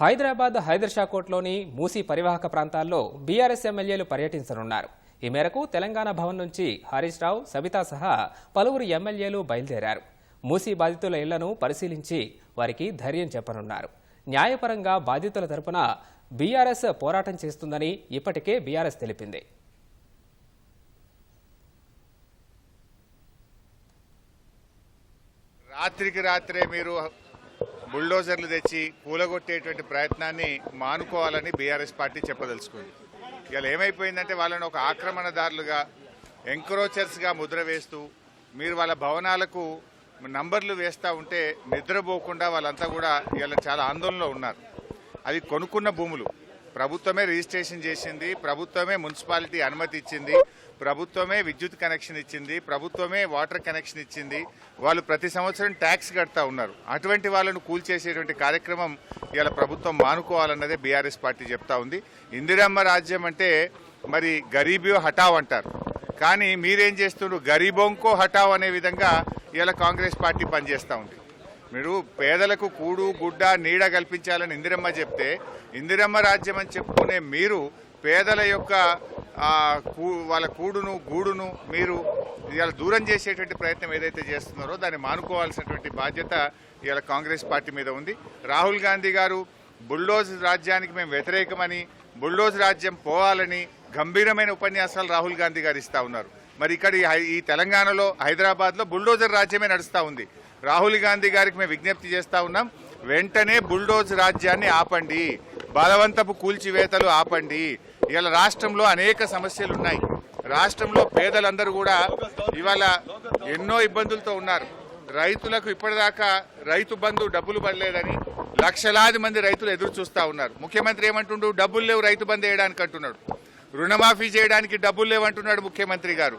హైదరాబాద్ హైదర్షాకోట్లోని మూసీ పరివాహక ప్రాంతాల్లో బీఆర్ఎస్ ఎమ్మెల్యేలు పర్యటించనున్నారు. ఈ మేరకు తెలంగాణ భవన్ నుంచి హరీష్ రావు సబితా సహా పలువురు ఎమ్మెల్యేలు బయలుదేరారు. మూసీ బాధితుల ఇళ్ళను పరిశీలించి వారికి ధైర్యం చెప్పనున్నారు. న్యాయపరంగా బాధితుల తరపున బీఆర్ఎస్ పోరాటం చేస్తుందని ఇప్పటికే బీఆర్ఎస్ తెలిపింది. రాత్రికి రాత్రే మీరు బుల్డోజర్లు తెచ్చి కూలగొట్టేటువంటి ప్రయత్నాన్ని మానుకోవాలని బీఆర్ఎస్ పార్టీ చెప్పదలుచుకుంది. ఇవాళ ఏమైపోయిందంటే వాళ్ళని ఒక ఆక్రమణదారులుగా ఎంక్రోచర్స్గా ముద్ర వేస్తూ మీరు వాళ్ళ భవనాలకు నంబర్లు వేస్తూ ఉంటే నిద్రపోకుండా వాళ్ళంతా కూడా ఇవాళ చాలా ఆందోళనలో ఉన్నారు. అది కొనుక్కున్న భూములు. ప్రభుత్వమే రిజిస్ట్రేషన్ చేసింది ప్రభుత్వమే మున్సిపాలిటీ అనుమతి ఇచ్చింది ప్రభుత్వమే విద్యుత్ కనెక్షన్ ఇచ్చింది ప్రభుత్వమే వాటర్ కనెక్షన్ ఇచ్చింది. వాళ్ళు ప్రతి సంవత్సరం ట్యాక్స్ కడతా ఉన్నారు. అటువంటి వాళ్ళను కూల్చేసేటువంటి కార్యక్రమం ఇవాళ ప్రభుత్వం మానుకోవాలన్నదే బీఆర్ఎస్ పార్టీ చెప్తా ఉంది. ఇందిరమ్మ రాజ్యం అంటే మరి గరీబో హటావ్ అంటారు. కానీ మీరేం చేస్తున్నారు గరీబోంకో హటావ్ అనే విధంగా ఇవాళ కాంగ్రెస్ పార్టీ పనిచేస్తూ ఉంది. మీరు పేదలకు కూడు గుడ్డ నీడ కల్పించాలని ఇందిరమ్మ చెప్తే ఇందిరమ్మ రాజ్యం అని చెప్పుకునే మీరు పేదల యొక్క కూ- వాళ్ళ కూడును గూడును మీరు ఇవాళ దూరం చేసేటువంటి ప్రయత్నం ఏదైతే చేస్తున్నారో దాన్ని మానుకోవాల్సినటువంటి బాధ్యత ఇవాళ కాంగ్రెస్ పార్టీ మీద ఉంది. రాహుల్ గాంధీ గారు బుల్డోజ్ రాజ్యానికి మేము వ్యతిరేకమని బుల్డోజ్ రాజ్యం పోవాలని గంభీరమైన ఉపన్యాసాలు రాహుల్ గాంధీ గారు ఇస్తా ఉన్నారు. మరి ఇక్కడ ఈ హై- ఈ తెలంగాణలో హైదరాబాద్లో బుల్డోజర్ రాజ్యమే నడుస్తూ ఉంది. రాహుల్ గాంధీ గారికి మేము విజ్ఞప్తి చేస్తా ఉన్నాం వెంటనే బుల్డోజ్ రాజ్యాన్ని ఆపండి. బలవంతపు కూల్చివేతలు ఆపండి. ఇవాళ రాష్ట్రంలో అనేక సమస్యలు ఉన్నాయి. రాష్ట్రంలో పేదలందరూ కూడా ఇవాళ ఎన్నో ఇబ్బందులతో ఉన్నారు. రైతులకు ఇప్పటిదాకా రైతు బంధు డబ్బులు పడలేదని లక్షలాది మంది రైతులు ఎదురు చూస్తూ ఉన్నారు. ముఖ్యమంత్రి ఏమంటుండు? డబ్బులు లేవు రైతు బంధు వేయడానికి అంటున్నాడు. రుణమాఫీ చేయడానికి డబ్బులు లేవంటున్నాడు ముఖ్యమంత్రి గారు.